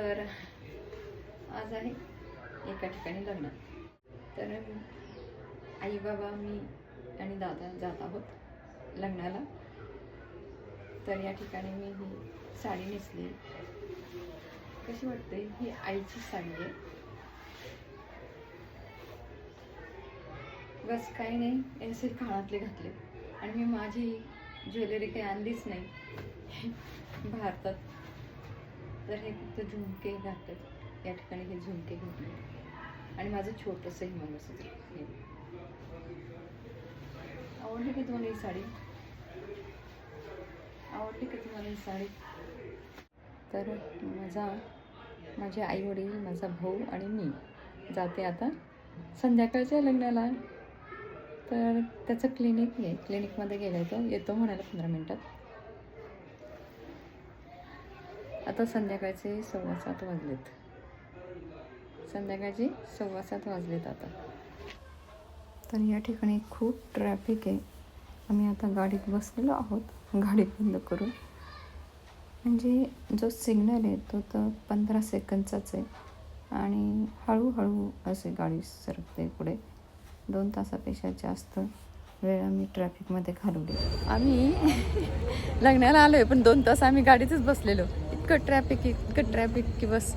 तर आज आहे एका ठिकाणी लग्न. तर आई बाबा मी आणि दादा जात आहोत लग्नाला. तर या ठिकाणी मी ही साडी नेसली. कशी वाटते ही आईची साडी आहे. बस काही नाही असे खाणातले घातले. आणि मी माझी ज्वेलरी काही आणलीच नाही. भारतात. तर हे फक्त झुमके घातले या ठिकाणी हे झुमके घातले आणि माझं छोटंसं मंगळसूत्र हे. आवडली का तुम्हाला ही साडी? आवडली का तुम्हाला ही साडी? तर माझा माझे आई वडील माझा भाऊ आणि मी जाते आता संध्याकाळच्या लग्नाला. तर त्याचं क्लिनिक आहे. क्लिनिकमध्ये गेला आहे तो येतो म्हणाला पंधरा मिनटात. आता संध्याकाळचे सव्वा सात वाजलेत. संध्याकाळचे सव्वा सात वाजलेत आता. तर या ठिकाणी खूप ट्रॅफिक आहे. आम्ही आता गाडीत बसलेलो आहोत. गाडी बंद करून. म्हणजे जो सिग्नल आहे तो तर पंधरा सेकंदचाच आहे. आणि हळूहळू असे गाडी सरकते पुढे. दोन तासापेक्षा जास्त वेळ आम्ही ट्रॅफिकमध्ये घालवली. आम्ही लग्नाला आलो आहे पण दोन तास आम्ही गाडीतच बसलेलो. इतकं ट्रॅफिक इतकं ट्रॅफिक की बस।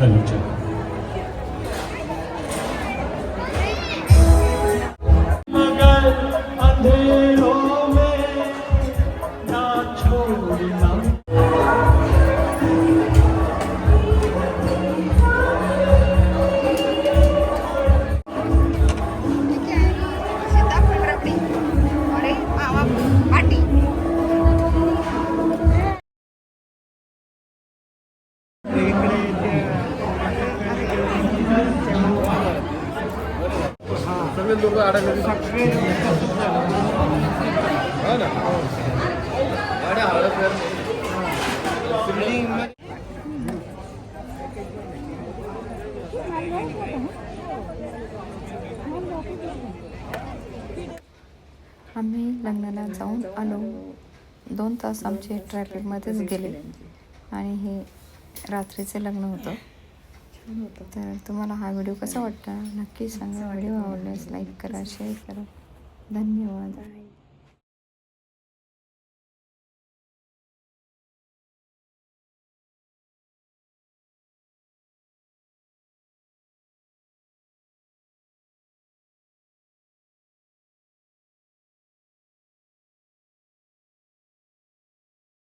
हॅलो लोक अडकले हो ना. हळद आम्ही लग्नाला जाऊन आलो. दोन तास आमचे ट्रॅफिकमध्येच गेले. आणि हे रात्रीचे लग्न होतं. तर तुम्हाला हा व्हिडिओ कसा वाटला? नक्की सांगा. व्हिडिओ आवडल्यास लाईक करा शेअर करा. धन्यवाद.